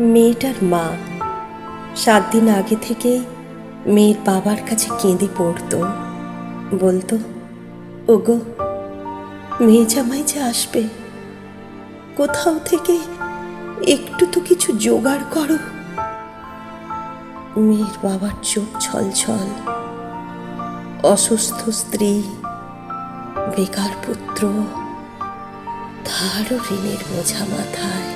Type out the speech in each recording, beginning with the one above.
মেয়েটার মা সাত দিন আগে থেকেই মেয়ের বাবার কাছে কেঁদে পড়তো। বলতো, ওগো, মেয়ে জামাই যে আসবে, কোথাও থেকে একটু তো কিছু জোগাড় করো। মেয়ের বাবার চোখ ছলছল। অসুস্থ স্ত্রী, বেকার পুত্র, তারও ঋণের বোঝা মাথায়।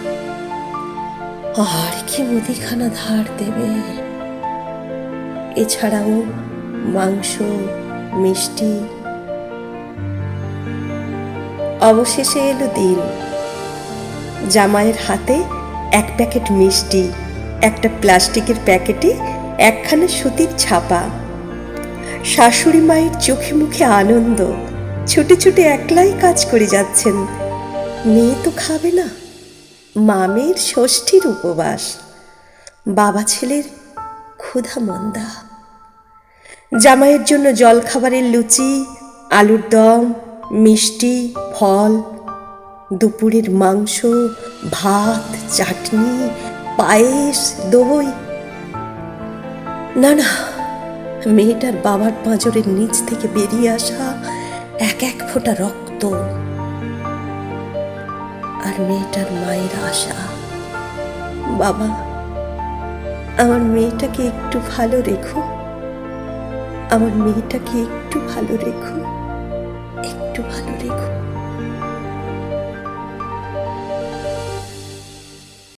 আর কি মুদিখানা ধার দেবে? এছাড়াও মাংস, মিষ্টি। অবশেষে এলো দিন। জামাইয়ের হাতে এক প্যাকেট মিষ্টি, একটা প্লাস্টিকের প্যাকেটে একখানা সুতির ছাপা। শাশুড়ি মায়ের চোখে মুখে আনন্দ, ছুটে ছুটে একলাই কাজ করে যাচ্ছেন। মেয়ে তো খাবে না। মামের ষষ্ঠীর উপবাস। বাবা ছেলের ক্ষুধা মন্দা। জামাইয়ের জন্য জলখাবারের লুচি, আলুর দম, মিষ্টি, ফল, দুপুরের মাংস, ভাত, চাটনি, পায়েস, দই। না না, মেয়েটার বাবার পাঁজরের নিচ থেকে বেরিয়ে আসা এক এক ফোঁটা রক্ত। আর মেয়েটার মায়ের আশা। বাবা, আমার মেয়েটাকে একটু ভালো রেখো। আমার মেয়েটাকে একটু ভালো রেখো। একটু ভালো রেখো।